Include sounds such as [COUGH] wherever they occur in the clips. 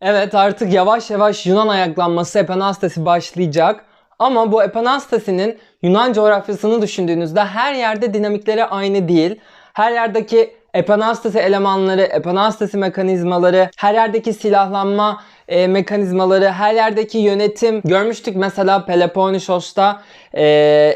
Evet artık yavaş yavaş Yunan ayaklanması Epanastasi başlayacak. Ama bu Epanastasi'nin Yunan coğrafyasını düşündüğünüzde her yerde dinamikleri aynı değil. Her yerdeki Epanastasi elemanları, Epanastasi mekanizmaları, her yerdeki silahlanma e, mekanizmaları, her yerdeki yönetim görmüştük mesela Peloponnesos'ta e,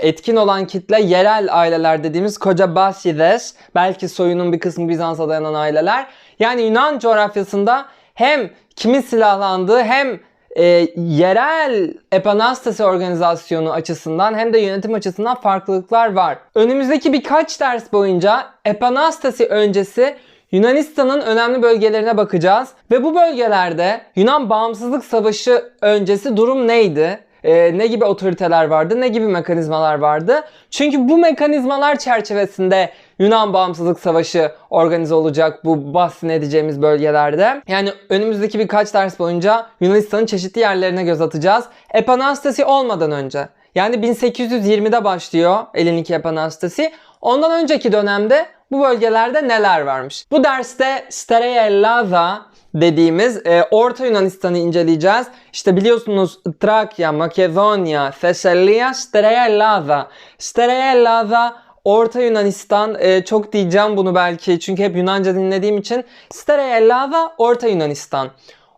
etkin olan kitle yerel aileler dediğimiz koca Basides, belki soyunun bir kısmı Bizans'a dayanan aileler. Yani Yunan coğrafyasında hem kimin silahlandığı hem e, yerel epanastasi organizasyonu açısından hem de yönetim açısından farklılıklar var. Önümüzdeki birkaç ders boyunca epanastasi öncesi Yunanistan'ın önemli bölgelerine bakacağız ve bu bölgelerde Yunan Bağımsızlık Savaşı öncesi durum neydi? Ee, ne gibi otoriteler vardı, ne gibi mekanizmalar vardı? Çünkü bu mekanizmalar çerçevesinde Yunan Bağımsızlık Savaşı organize olacak bu bahsedeceğimiz bölgelerde. Yani önümüzdeki birkaç ders boyunca Yunanistan'ın çeşitli yerlerine göz atacağız. Epanastasi olmadan önce. Yani 1820'de başlıyor Eliniki Epanastasi. Ondan önceki dönemde bu bölgelerde neler varmış? Bu derste Sterea Ellada dediğimiz e, Orta Yunanistan'ı inceleyeceğiz. İşte biliyorsunuz Trakya, Makedonya, Thessalia, Sterea Ellada. Sterea Ellada Orta Yunanistan e, çok diyeceğim bunu belki çünkü hep Yunanca dinlediğim için. Sterea Ellada Orta Yunanistan.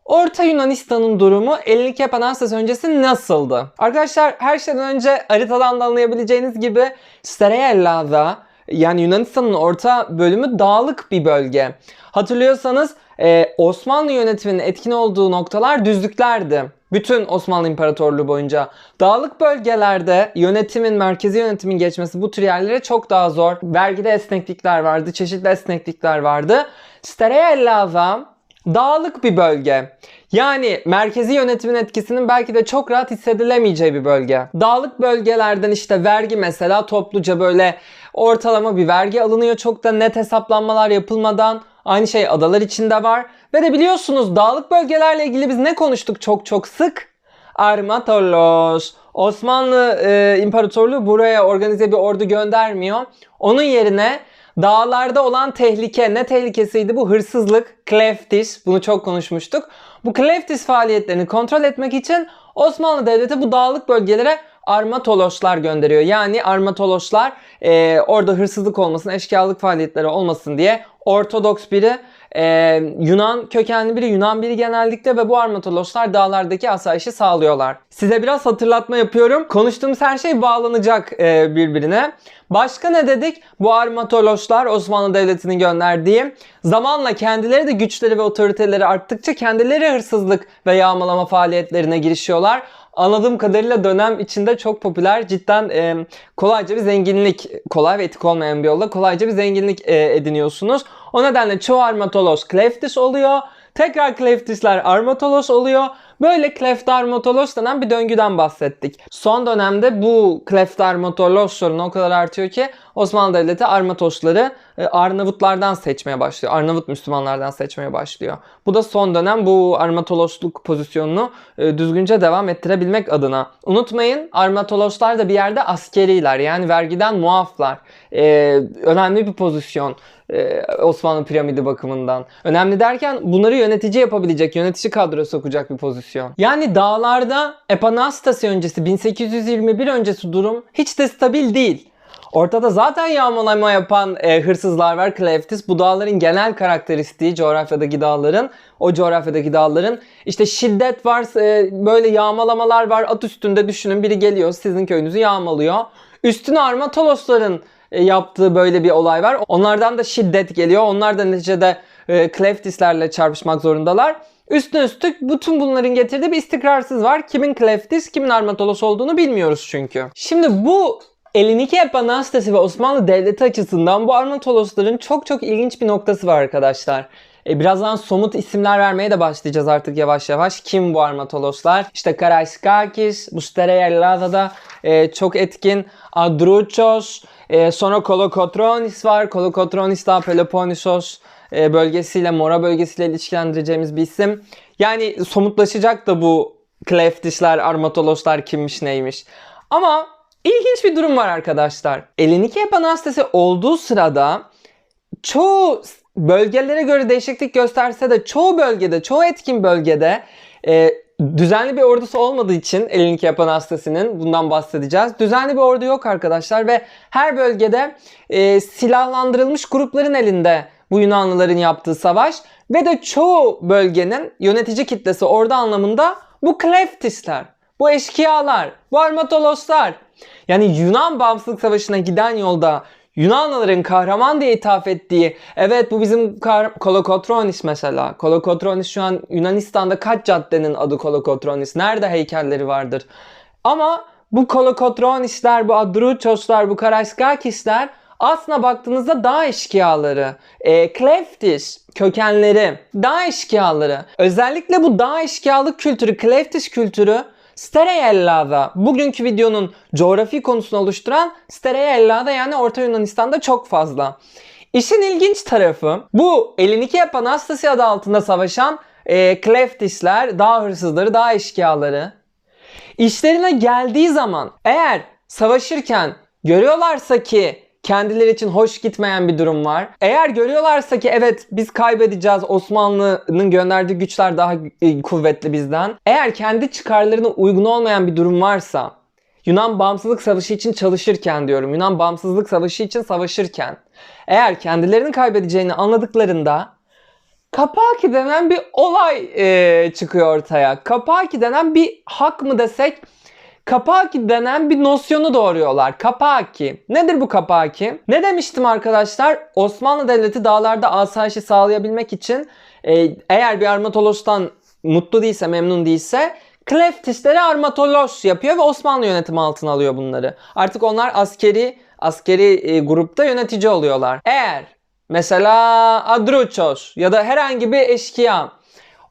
Orta Yunanistan'ın durumu 52 Epanastas öncesi nasıldı? Arkadaşlar her şeyden önce haritadan da anlayabileceğiniz gibi Sterea Ellada yani Yunanistan'ın orta bölümü dağlık bir bölge. Hatırlıyorsanız e, Osmanlı yönetiminin etkin olduğu noktalar düzlüklerdi. Bütün Osmanlı İmparatorluğu boyunca. Dağlık bölgelerde yönetimin, merkezi yönetimin geçmesi bu tür yerlere çok daha zor. Vergide esneklikler vardı, çeşitli esneklikler vardı. Sterea Ellada dağlık bir bölge. Yani merkezi yönetimin etkisinin belki de çok rahat hissedilemeyeceği bir bölge. Dağlık bölgelerden işte vergi mesela topluca böyle ortalama bir vergi alınıyor. Çok da net hesaplanmalar yapılmadan. Aynı şey adalar içinde var. Ve de biliyorsunuz dağlık bölgelerle ilgili biz ne konuştuk çok çok sık? Armatolos. Osmanlı e, İmparatorluğu buraya organize bir ordu göndermiyor. Onun yerine dağlarda olan tehlike ne tehlikesiydi? Bu hırsızlık, kleftis. Bunu çok konuşmuştuk. Bu kleftis faaliyetlerini kontrol etmek için Osmanlı Devleti bu dağlık bölgelere armatoloslar gönderiyor. Yani armatoloslar e, orada hırsızlık olmasın, eşkıyalık faaliyetleri olmasın diye Ortodoks biri ee, Yunan kökenli biri, Yunan biri genellikle ve bu armatoloslar dağlardaki asayişi sağlıyorlar. Size biraz hatırlatma yapıyorum. Konuştuğumuz her şey bağlanacak e, birbirine. Başka ne dedik? Bu armatoloslar Osmanlı Devleti'nin gönderdiği zamanla kendileri de güçleri ve otoriteleri arttıkça kendileri hırsızlık ve yağmalama faaliyetlerine girişiyorlar anladığım kadarıyla dönem içinde çok popüler cidden e, kolayca bir zenginlik kolay ve etik olmayan bir yolla kolayca bir zenginlik e, ediniyorsunuz. O nedenle çoğu armatolos kleftis oluyor. Tekrar kleftisler armatolos oluyor. Böyle kleftarmotolos denen bir döngüden bahsettik. Son dönemde bu kleftarmotolos sorunu o kadar artıyor ki Osmanlı Devleti armatosları e, Arnavutlardan seçmeye başlıyor. Arnavut Müslümanlardan seçmeye başlıyor. Bu da son dönem bu armatolosluk pozisyonunu e, düzgünce devam ettirebilmek adına. Unutmayın armatoloslar da bir yerde askeriler yani vergiden muaflar. Ee, önemli bir pozisyon. Osmanlı piramidi bakımından. Önemli derken bunları yönetici yapabilecek, yönetici kadroya sokacak bir pozisyon. Yani dağlarda Epanastasi öncesi 1821 öncesi durum hiç de stabil değil. Ortada zaten yağmalama yapan e, hırsızlar var. Kleftis bu dağların genel karakteristiği coğrafyadaki dağların. O coğrafyadaki dağların işte şiddet var, e, böyle yağmalamalar var. At üstünde düşünün biri geliyor sizin köyünüzü yağmalıyor. Üstüne armatolosların e, yaptığı böyle bir olay var. Onlardan da şiddet geliyor. Onlar da neticede e, kleftislerle çarpışmak zorundalar. Üstüne üstlük bütün bunların getirdiği bir istikrarsız var. Kimin kleftis, kimin armatolos olduğunu bilmiyoruz çünkü. Şimdi bu Eliniki Epanastasi ve Osmanlı Devleti açısından bu armatolosların çok çok ilginç bir noktası var arkadaşlar. E, birazdan somut isimler vermeye de başlayacağız artık yavaş yavaş. Kim bu armatoloslar? İşte Karaiskakis, Bustereyella'da e, çok etkin. Adruchos, e, sonra Kolokotronis var. Kolokotronis daha Peloponnesos bölgesiyle, Mora bölgesiyle ilişkilendireceğimiz bir isim. Yani somutlaşacak da bu Kleftişler, Armatoloslar kimmiş neymiş. Ama ilginç bir durum var arkadaşlar. Elinike Epanastasi olduğu sırada çoğu bölgelere göre değişiklik gösterse de çoğu bölgede, çoğu etkin bölgede e, düzenli bir ordusu olmadığı için Ellinki yapan hastasının bundan bahsedeceğiz. Düzenli bir ordu yok arkadaşlar ve her bölgede e, silahlandırılmış grupların elinde bu Yunanlıların yaptığı savaş ve de çoğu bölgenin yönetici kitlesi ordu anlamında bu kleftisler, bu eşkıyalar, bu armatoloslar. Yani Yunan bağımsızlık savaşına giden yolda Yunanlıların kahraman diye ithaf ettiği, evet bu bizim Kolokotronis mesela. Kolokotronis şu an Yunanistan'da kaç caddenin adı Kolokotronis? Nerede heykelleri vardır? Ama bu Kolokotronisler, bu Adruchoslar, bu Karaskakisler aslına baktığınızda dağ eşkıyaları, e, Kleftis kökenleri, dağ eşkıyaları. Özellikle bu dağ eşkıyalık kültürü, Kleftis kültürü Sterea Ellada bugünkü videonun coğrafi konusunu oluşturan Sterea Ellada yani Orta Yunanistan'da çok fazla. İşin ilginç tarafı bu Elinike Panastasi adı altında savaşan e, Kleftisler, dağ hırsızları, dağ eşkıyaları işlerine geldiği zaman eğer savaşırken görüyorlarsa ki kendileri için hoş gitmeyen bir durum var. Eğer görüyorlarsa ki evet biz kaybedeceğiz Osmanlı'nın gönderdiği güçler daha e, kuvvetli bizden. Eğer kendi çıkarlarına uygun olmayan bir durum varsa Yunan bağımsızlık savaşı için çalışırken diyorum. Yunan bağımsızlık savaşı için savaşırken eğer kendilerini kaybedeceğini anladıklarında Kapaki denen bir olay e, çıkıyor ortaya. Kapaki denen bir hak mı desek Kapaki denen bir nosyonu doğuruyorlar. Kapaki. Nedir bu kapaki? Ne demiştim arkadaşlar? Osmanlı Devleti dağlarda asayişi sağlayabilmek için e, eğer bir armatolostan mutlu değilse, memnun değilse Kleftisleri armatolos yapıyor ve Osmanlı yönetimi altına alıyor bunları. Artık onlar askeri askeri e, grupta yönetici oluyorlar. Eğer mesela Adruchos ya da herhangi bir eşkıya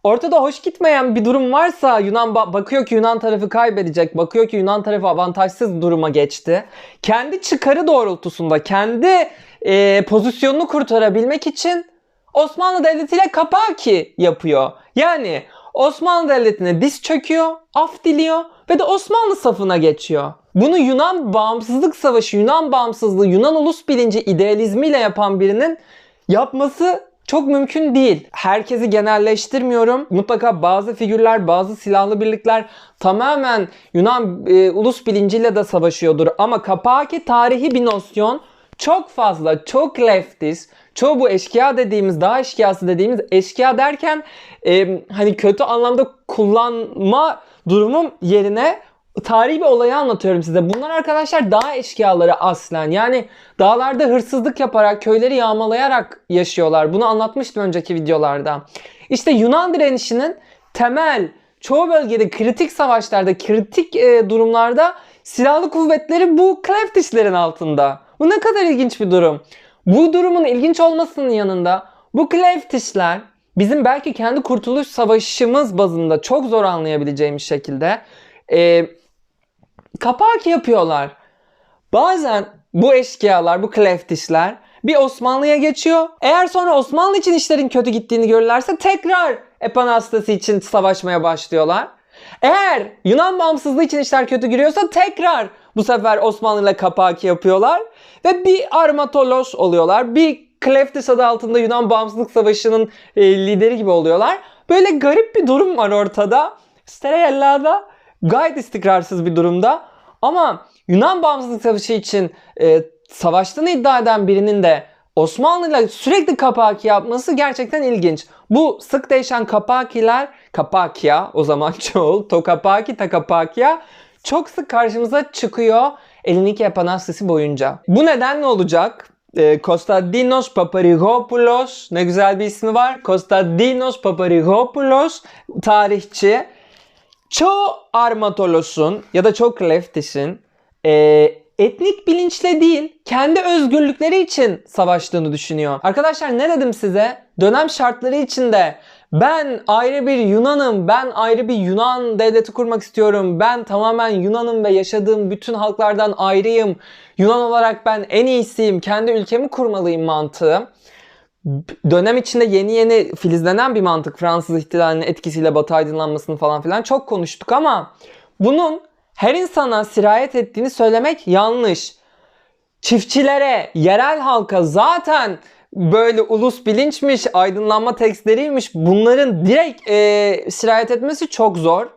ortada hoş gitmeyen bir durum varsa Yunan bakıyor ki Yunan tarafı kaybedecek, bakıyor ki Yunan tarafı avantajsız duruma geçti. Kendi çıkarı doğrultusunda, kendi e, pozisyonunu kurtarabilmek için Osmanlı Devleti ile kapaki yapıyor. Yani Osmanlı Devleti'ne diz çöküyor, af diliyor ve de Osmanlı safına geçiyor. Bunu Yunan bağımsızlık savaşı, Yunan bağımsızlığı, Yunan ulus bilinci idealizmiyle yapan birinin yapması çok mümkün değil. Herkesi genelleştirmiyorum. Mutlaka bazı figürler, bazı silahlı birlikler tamamen Yunan e, ulus bilinciyle de savaşıyordur. Ama Kapaki tarihi bir nosyon çok fazla, çok leftist, çoğu bu eşkıya dediğimiz, daha eşkıyası dediğimiz eşkıya derken e, hani kötü anlamda kullanma durumum yerine tarihi bir olayı anlatıyorum size. Bunlar arkadaşlar dağ eşkıyaları aslen. Yani dağlarda hırsızlık yaparak, köyleri yağmalayarak yaşıyorlar. Bunu anlatmıştım önceki videolarda. İşte Yunan direnişinin temel çoğu bölgede kritik savaşlarda, kritik e, durumlarda silahlı kuvvetleri bu Kleftislerin altında. Bu ne kadar ilginç bir durum. Bu durumun ilginç olmasının yanında bu Kleftisler bizim belki kendi kurtuluş savaşımız bazında çok zor anlayabileceğimiz şekilde e, kapak yapıyorlar. Bazen bu eşkıyalar, bu kleftişler bir Osmanlı'ya geçiyor. Eğer sonra Osmanlı için işlerin kötü gittiğini görürlerse tekrar Epanastasi için savaşmaya başlıyorlar. Eğer Yunan bağımsızlığı için işler kötü giriyorsa tekrar bu sefer Osmanlı ile kapak yapıyorlar. Ve bir armatolos oluyorlar. Bir Kleftis adı altında Yunan bağımsızlık savaşının e, lideri gibi oluyorlar. Böyle garip bir durum var ortada. Sterella'da gayet istikrarsız bir durumda. Ama Yunan bağımsızlık savaşı için e, savaştığını iddia eden birinin de Osmanlı ile sürekli kapaki yapması gerçekten ilginç. Bu sık değişen kapakiler, kapakya o zaman [LAUGHS] çoğul, tokapaki, takapakya çok sık karşımıza çıkıyor Elinike Epanastasi boyunca. Bu neden ne olacak? Ee, Kostadinos Paparigopoulos ne güzel bir ismi var. Kostadinos Paparigopoulos tarihçi çoğu Armatolos'un ya da çok Leftis'in e, etnik bilinçle değil kendi özgürlükleri için savaştığını düşünüyor. Arkadaşlar ne dedim size? Dönem şartları içinde ben ayrı bir Yunanım, ben ayrı bir Yunan devleti kurmak istiyorum. Ben tamamen Yunanım ve yaşadığım bütün halklardan ayrıyım. Yunan olarak ben en iyisiyim, kendi ülkemi kurmalıyım mantığı dönem içinde yeni yeni filizlenen bir mantık Fransız ihtilalinin etkisiyle Batı aydınlanmasını falan filan çok konuştuk ama bunun her insana sirayet ettiğini söylemek yanlış. Çiftçilere, yerel halka zaten böyle ulus bilinçmiş, aydınlanma tekstleriymiş bunların direkt e, sirayet etmesi çok zor.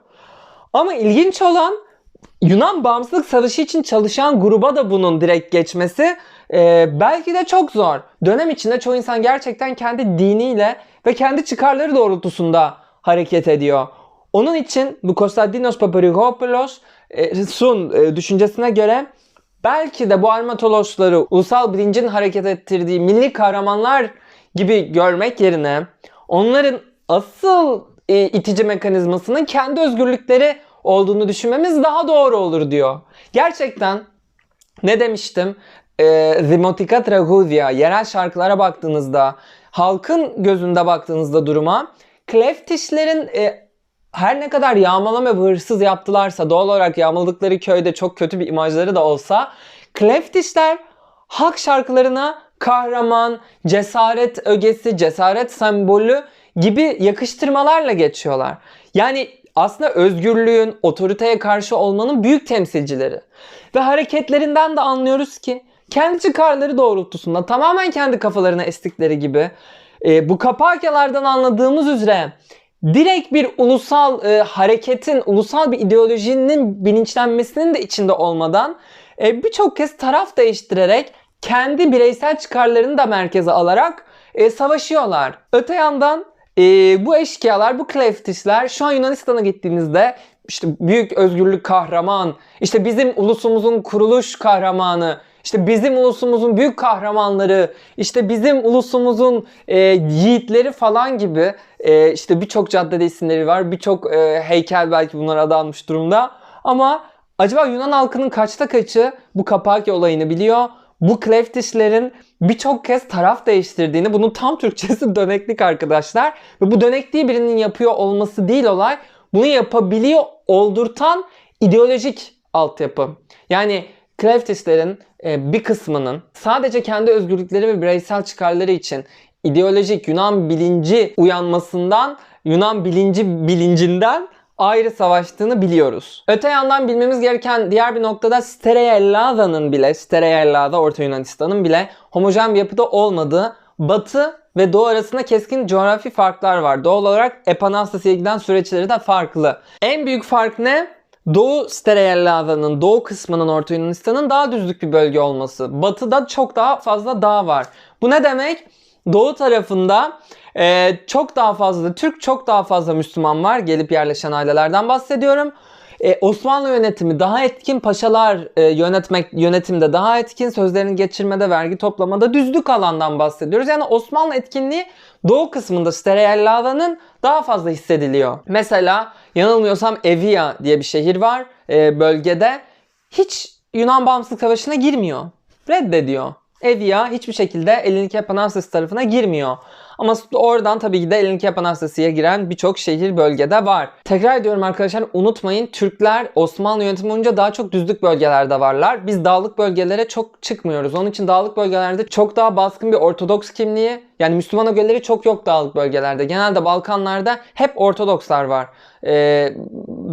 Ama ilginç olan Yunan bağımsızlık savaşı için çalışan gruba da bunun direkt geçmesi e, belki de çok zor. Dönem içinde çoğu insan gerçekten kendi diniyle ve kendi çıkarları doğrultusunda hareket ediyor. Onun için bu Konstantinos Paparikopoulos e, e, düşüncesine göre belki de bu armatolosları ulusal bilincin hareket ettirdiği milli kahramanlar gibi görmek yerine onların asıl e, itici mekanizmasının kendi özgürlükleri olduğunu düşünmemiz daha doğru olur diyor. Gerçekten ne demiştim? E, Zimotika Tragudia, yerel şarkılara baktığınızda, halkın gözünde baktığınızda duruma, Kleftişlerin e, her ne kadar yağmalama ve hırsız yaptılarsa, doğal olarak yağmaladıkları köyde çok kötü bir imajları da olsa, Kleftişler halk şarkılarına kahraman, cesaret ögesi, cesaret sembolü gibi yakıştırmalarla geçiyorlar. Yani aslında özgürlüğün, otoriteye karşı olmanın büyük temsilcileri. Ve hareketlerinden de anlıyoruz ki kendi çıkarları doğrultusunda tamamen kendi kafalarına estikleri gibi e, bu kapakyalardan anladığımız üzere direkt bir ulusal e, hareketin, ulusal bir ideolojinin bilinçlenmesinin de içinde olmadan e, birçok kez taraf değiştirerek kendi bireysel çıkarlarını da merkeze alarak e, savaşıyorlar. Öte yandan e, bu eşkıyalar, bu kleftişler şu an Yunanistan'a gittiğinizde işte büyük özgürlük kahraman, işte bizim ulusumuzun kuruluş kahramanı, işte bizim ulusumuzun büyük kahramanları, işte bizim ulusumuzun e, yiğitleri falan gibi e, işte birçok caddede isimleri var. Birçok e, heykel belki bunlara adanmış durumda. Ama acaba Yunan halkının kaçta kaçı bu Kapakya olayını biliyor? Bu Kleftişlerin birçok kez taraf değiştirdiğini, bunun tam Türkçesi [LAUGHS] döneklik arkadaşlar. Ve bu dönekliği birinin yapıyor olması değil olay, bunu yapabiliyor oldurtan ideolojik altyapı. Yani Kleftişlerin e, bir kısmının sadece kendi özgürlükleri ve bireysel çıkarları için ideolojik Yunan bilinci uyanmasından, Yunan bilinci bilincinden ayrı savaştığını biliyoruz. Öte yandan bilmemiz gereken diğer bir noktada Stereyella'da'nın bile, Stereyella'da Orta Yunanistan'ın bile homojen bir yapıda olmadığı Batı ve Doğu arasında keskin coğrafi farklar var. Doğal olarak Epanastas'a giden süreçleri de farklı. En büyük fark ne? Doğu Stereyella'nın doğu kısmının Orta Yunanistan'ın daha düzlük bir bölge olması. Batıda çok daha fazla dağ var. Bu ne demek? Doğu tarafında e, çok daha fazla Türk, çok daha fazla Müslüman var. Gelip yerleşen ailelerden bahsediyorum. E, Osmanlı yönetimi daha etkin, paşalar e, yönetmek yönetimde daha etkin, sözlerini geçirmede, vergi toplamada düzlük alandan bahsediyoruz. Yani Osmanlı etkinliği doğu kısmında Stereyella'nın daha fazla hissediliyor. Mesela yanılmıyorsam Evia diye bir şehir var e, bölgede. Hiç Yunan Bağımsızlık Savaşı'na girmiyor. Reddediyor. Evia hiçbir şekilde Elinike Panastas tarafına girmiyor. Ama oradan tabii ki de Elinike Panastas'a giren birçok şehir bölgede var. Tekrar ediyorum arkadaşlar unutmayın Türkler Osmanlı yönetimi boyunca daha çok düzlük bölgelerde varlar. Biz dağlık bölgelere çok çıkmıyoruz. Onun için dağlık bölgelerde çok daha baskın bir Ortodoks kimliği yani Müslüman ögeleri çok yok dağlık bölgelerde. Genelde Balkanlarda hep Ortodokslar var e,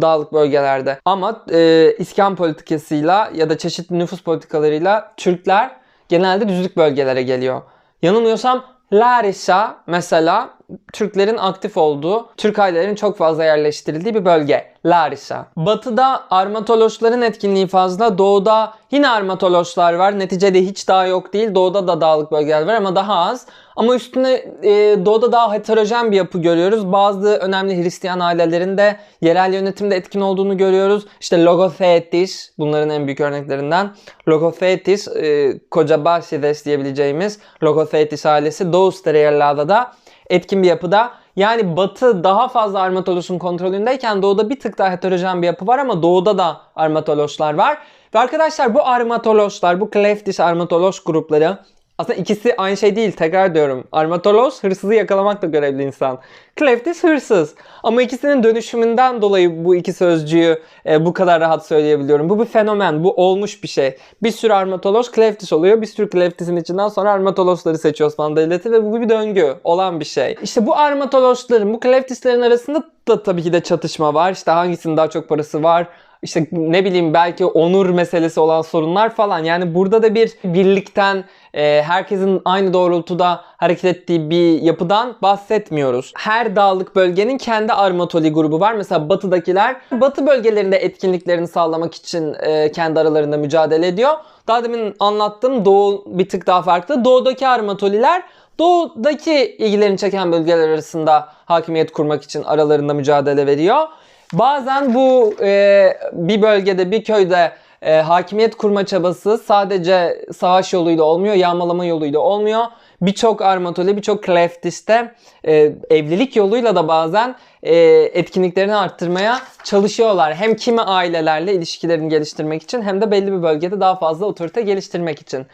dağlık bölgelerde. Ama e, İskan politikasıyla ya da çeşitli nüfus politikalarıyla Türkler genelde düzlük bölgelere geliyor. Yanılmıyorsam Larissa mesela Türklerin aktif olduğu, Türk ailelerin çok fazla yerleştirildiği bir bölge. Larissa. Batıda armatolojların etkinliği fazla. Doğuda yine armatolojlar var. Neticede hiç dağ yok değil. Doğuda da dağlık bölgeler var ama daha az. Ama üstüne e, doğuda daha heterojen bir yapı görüyoruz. Bazı önemli Hristiyan ailelerinde yerel yönetimde etkin olduğunu görüyoruz. İşte Logothetis bunların en büyük örneklerinden. Logothetis, e, Koca Basides diyebileceğimiz Logothetis ailesi Doğu Stereyella'da da etkin bir yapıda. Yani batı daha fazla armatolosun kontrolündeyken doğuda bir tık daha heterojen bir yapı var ama doğuda da armatolojlar var. Ve arkadaşlar bu armatolojlar, bu Kleftis armatoloj grupları aslında ikisi aynı şey değil tekrar diyorum. Armatolog hırsızı yakalamakla görevli insan. Kleftis hırsız. Ama ikisinin dönüşümünden dolayı bu iki sözcüğü e, bu kadar rahat söyleyebiliyorum. Bu bir fenomen. Bu olmuş bir şey. Bir sürü armatolog Kleftis oluyor. Bir sürü Kleftis'in içinden sonra armatologları seçiyor Osmanlı Devleti ve bu bir döngü olan bir şey. İşte bu armatologların, bu Kleftislerin arasında da tabii ki de çatışma var. İşte hangisinin daha çok parası var, işte ne bileyim belki onur meselesi olan sorunlar falan. Yani burada da bir birlikten e, herkesin aynı doğrultuda hareket ettiği bir yapıdan bahsetmiyoruz. Her dağlık bölgenin kendi armatoli grubu var. Mesela batıdakiler batı bölgelerinde etkinliklerini sağlamak için e, kendi aralarında mücadele ediyor. Daha demin anlattığım doğu bir tık daha farklı. Doğudaki armatoliler doğudaki ilgilerini çeken bölgeler arasında hakimiyet kurmak için aralarında mücadele veriyor. Bazen bu e, bir bölgede bir köyde e, hakimiyet kurma çabası sadece savaş yoluyla olmuyor, yağmalama yoluyla olmuyor. Birçok armatoli, birçok kleftiste e, evlilik yoluyla da bazen e, etkinliklerini arttırmaya çalışıyorlar. Hem kimi ailelerle ilişkilerini geliştirmek için hem de belli bir bölgede daha fazla otorite geliştirmek için.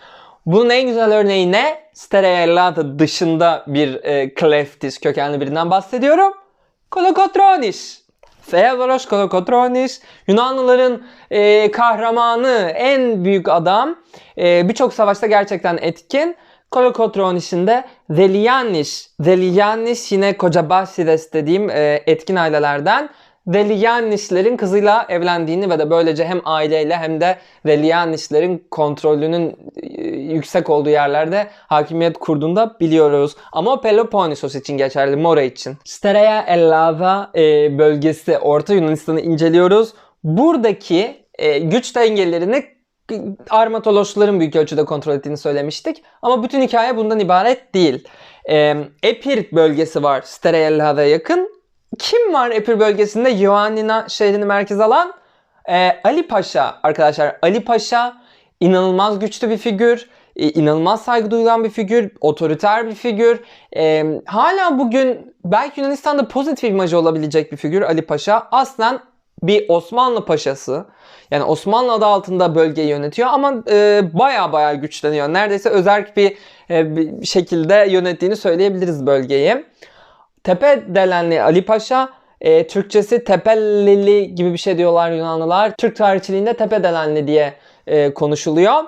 Bunun en güzel örneği ne? Stereellata dışında bir e, kleftis kökenli birinden bahsediyorum. Kolokotronis. Theodoros Kolokotronis Yunanlıların e, kahramanı, en büyük adam. E, Birçok savaşta gerçekten etkin. Kolokotronis'in de Deliyannis. Deliyannis yine Kocabasides dediğim e, etkin ailelerden. Deliyannislerin kızıyla evlendiğini ve de böylece hem aileyle hem de Deliyannislerin kontrolünün e, yüksek olduğu yerlerde hakimiyet kurduğunu da biliyoruz. Ama Peloponnesos için geçerli, Mora için. Sterea Ellava e, bölgesi, Orta Yunanistan'ı inceliyoruz. Buradaki e, güç dengelerini armatolojların büyük ölçüde kontrol ettiğini söylemiştik. Ama bütün hikaye bundan ibaret değil. E, Epir bölgesi var Sterea Ellava'ya yakın. Kim var Epir bölgesinde? Ioannina şehrini merkez alan e, Ali Paşa arkadaşlar. Ali Paşa inanılmaz güçlü bir figür. e, inanılmaz saygı duyulan bir figür. Otoriter bir figür. E, hala bugün belki Yunanistan'da pozitif imajı olabilecek bir figür Ali Paşa. Aslen bir Osmanlı paşası. Yani Osmanlı adı altında bölgeyi yönetiyor ama e, baya baya güçleniyor. Neredeyse özerk bir, e, bir şekilde yönettiğini söyleyebiliriz bölgeyi. Tepe delenli Ali Paşa, e, Türkçesi Tepellili gibi bir şey diyorlar Yunanlılar. Türk tarihçiliğinde Tepe delenli diye e, konuşuluyor.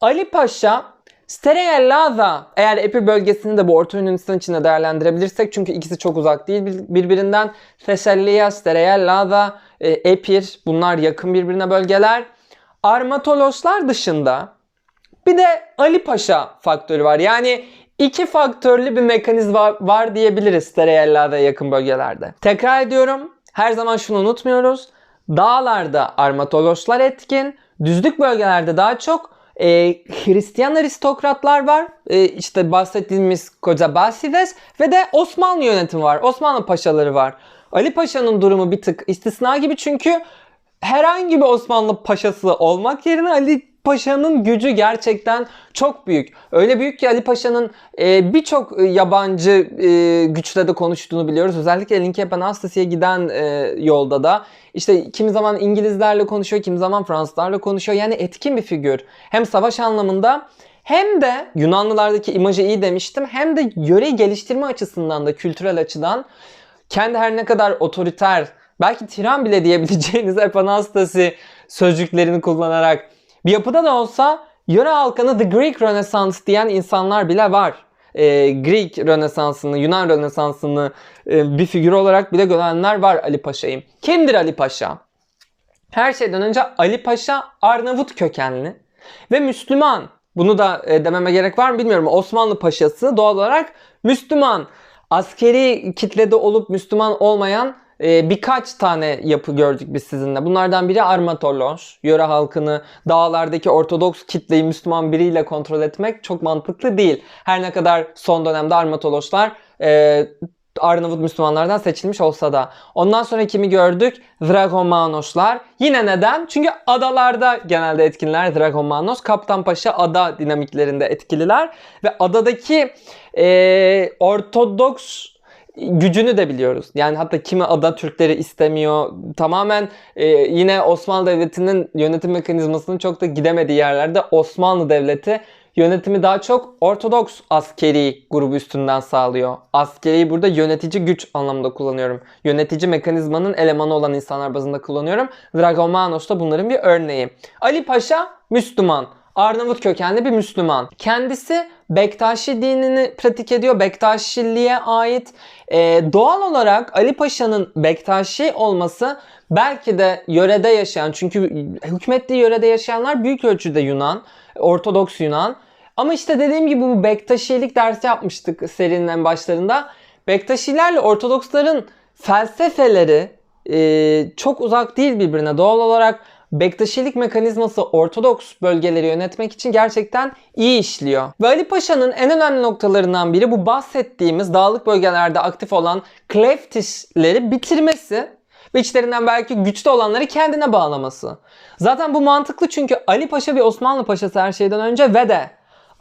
Ali Paşa, Stereellada eğer Epir bölgesini de bu Orta Yunanistan içinde değerlendirebilirsek çünkü ikisi çok uzak değil birbirinden. Thessalia, Stereellada, e, Epir bunlar yakın birbirine bölgeler. Armatoloslar dışında bir de Ali Paşa faktörü var. Yani iki faktörlü bir mekanizma var, diyebiliriz Stereella'da yakın bölgelerde. Tekrar ediyorum. Her zaman şunu unutmuyoruz. Dağlarda armatolojlar etkin. Düzlük bölgelerde daha çok e, Hristiyan aristokratlar var. E, işte bahsettiğimiz Koca Basides ve de Osmanlı yönetimi var. Osmanlı paşaları var. Ali Paşa'nın durumu bir tık istisna gibi çünkü herhangi bir Osmanlı paşası olmak yerine Ali Paşa'nın gücü gerçekten çok büyük. Öyle büyük ki Ali Paşa'nın e, birçok e, yabancı e, güçle de konuştuğunu biliyoruz. Özellikle Linköping Anastasia'ya giden e, yolda da işte kimi zaman İngilizlerle konuşuyor, kimi zaman Fransızlarla konuşuyor. Yani etkin bir figür. Hem savaş anlamında hem de Yunanlılardaki imajı iyi demiştim. Hem de yöreyi geliştirme açısından da kültürel açıdan kendi her ne kadar otoriter, belki tiran bile diyebileceğiniz Epanastasi sözcüklerini kullanarak bir yapıda da olsa yöre halkını The Greek Renaissance diyen insanlar bile var. Ee, Greek Rönesansı'nı, Yunan Rönesansı'nı e, bir figür olarak bile görenler var Ali Paşa'yı. Kimdir Ali Paşa? Her şeyden önce Ali Paşa Arnavut kökenli ve Müslüman. Bunu da e, dememe gerek var mı bilmiyorum. Osmanlı Paşası doğal olarak Müslüman. Askeri kitlede olup Müslüman olmayan e, birkaç tane yapı gördük biz sizinle. Bunlardan biri armatoloj. Yöre halkını dağlardaki Ortodoks kitleyi Müslüman biriyle kontrol etmek çok mantıklı değil. Her ne kadar son dönemde armatolojlar e, Arnavut Müslümanlardan seçilmiş olsa da. Ondan sonra kimi gördük? Dragomanoslar. Yine neden? Çünkü adalarda genelde etkinler Dragomanos. Kaptanpaşa ada dinamiklerinde etkililer. Ve adadaki e, Ortodoks gücünü de biliyoruz. Yani hatta kimi ada Türkleri istemiyor. Tamamen e, yine Osmanlı Devleti'nin yönetim mekanizmasının çok da gidemediği yerlerde Osmanlı Devleti yönetimi daha çok Ortodoks askeri grubu üstünden sağlıyor. Askeri burada yönetici güç anlamında kullanıyorum. Yönetici mekanizmanın elemanı olan insanlar bazında kullanıyorum. Dragomanos da bunların bir örneği. Ali Paşa Müslüman. Arnavut kökenli bir Müslüman. Kendisi Bektaşi dinini pratik ediyor. Bektaşiliğe ait. Ee, doğal olarak Ali Paşa'nın Bektaşi olması belki de yörede yaşayan çünkü hükmettiği yörede yaşayanlar büyük ölçüde Yunan, Ortodoks Yunan. Ama işte dediğim gibi bu Bektaşilik dersi yapmıştık serinin en başlarında. Bektaşilerle Ortodoksların felsefeleri e, çok uzak değil birbirine. Doğal olarak Bektaşilik mekanizması Ortodoks bölgeleri yönetmek için gerçekten iyi işliyor. Ve Ali Paşa'nın en önemli noktalarından biri bu bahsettiğimiz dağlık bölgelerde aktif olan kleftişleri bitirmesi ve içlerinden belki güçlü olanları kendine bağlaması. Zaten bu mantıklı çünkü Ali Paşa bir Osmanlı Paşası her şeyden önce ve de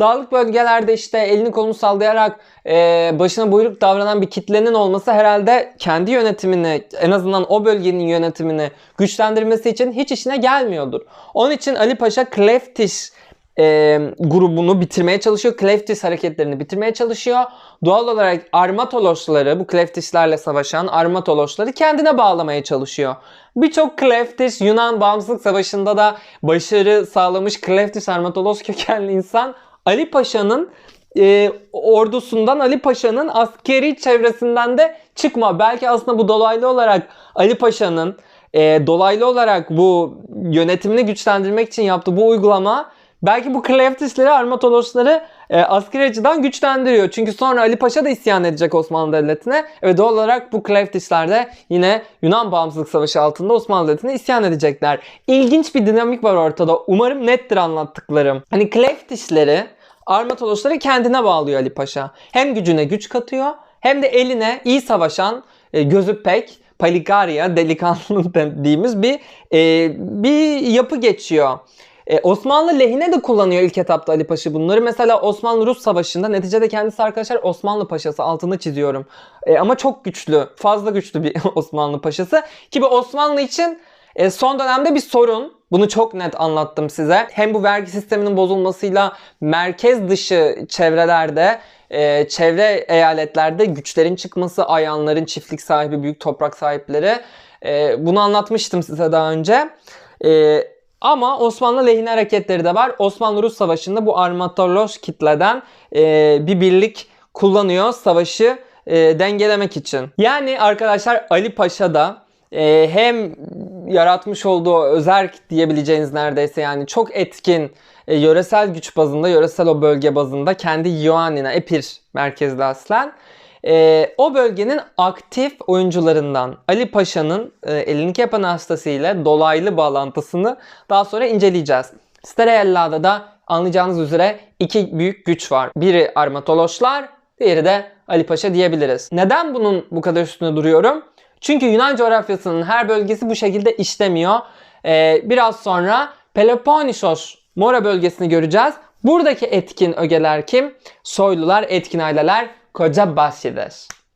dağlık bölgelerde işte elini kolunu sallayarak e, başına buyruk davranan bir kitlenin olması herhalde kendi yönetimini en azından o bölgenin yönetimini güçlendirmesi için hiç işine gelmiyordur. Onun için Ali Paşa Kleftiş e, grubunu bitirmeye çalışıyor. Kleftis hareketlerini bitirmeye çalışıyor. Doğal olarak Armatolosları, bu Kleftişlerle savaşan Armatolosları kendine bağlamaya çalışıyor. Birçok Kleftiş Yunan Bağımsızlık Savaşı'nda da başarı sağlamış Kleftiş Armatolos kökenli insan Ali Paşa'nın e, ordusundan Ali Paşa'nın askeri çevresinden de çıkma. Belki aslında bu dolaylı olarak Ali Paşa'nın e, dolaylı olarak bu yönetimini güçlendirmek için yaptığı bu uygulama belki bu Kleftisleri, Armatolosları e, askeri açıdan güçlendiriyor. Çünkü sonra Ali Paşa da isyan edecek Osmanlı Devleti'ne ve doğal olarak bu Kleftisler de yine Yunan Bağımsızlık Savaşı altında Osmanlı Devleti'ne isyan edecekler. İlginç bir dinamik var ortada. Umarım nettir anlattıklarım. Hani Kleftisleri, Armatolosları kendine bağlıyor Ali Paşa. Hem gücüne güç katıyor hem de eline iyi savaşan, e, gözü pek, Palikarya delikanlı [LAUGHS] dediğimiz bir e, bir yapı geçiyor. E, Osmanlı lehine de kullanıyor ilk etapta Ali Paşa bunları. Mesela Osmanlı-Rus Savaşı'nda neticede kendisi arkadaşlar Osmanlı Paşası altını çiziyorum. E, ama çok güçlü, fazla güçlü bir [LAUGHS] Osmanlı Paşası. Ki bu Osmanlı için e, son dönemde bir sorun. Bunu çok net anlattım size. Hem bu vergi sisteminin bozulmasıyla merkez dışı çevrelerde, e, çevre eyaletlerde güçlerin çıkması, ayanların çiftlik sahibi, büyük toprak sahipleri. E, bunu anlatmıştım size daha önce. E, ama Osmanlı lehine hareketleri de var. Osmanlı-Rus Savaşı'nda bu Armatolos kitleden e, bir birlik kullanıyor savaşı e, dengelemek için. Yani arkadaşlar Ali Paşa da e, hem yaratmış olduğu özerk diyebileceğiniz neredeyse yani çok etkin e, yöresel güç bazında, yöresel o bölge bazında kendi Ioannina, Epir merkezli aslen e, o bölgenin aktif oyuncularından Ali Paşa'nın e, Elinki yapan hastasıyla dolaylı bağlantısını daha sonra inceleyeceğiz. Sterella'da da anlayacağınız üzere iki büyük güç var. Biri Armatoloslar, diğeri de Ali Paşa diyebiliriz. Neden bunun bu kadar üstüne duruyorum? Çünkü Yunan coğrafyasının her bölgesi bu şekilde işlemiyor. Ee, biraz sonra Peloponnesos Mora bölgesini göreceğiz. Buradaki etkin ögeler kim? Soylular, etkin aileler, Koca Basri'dir.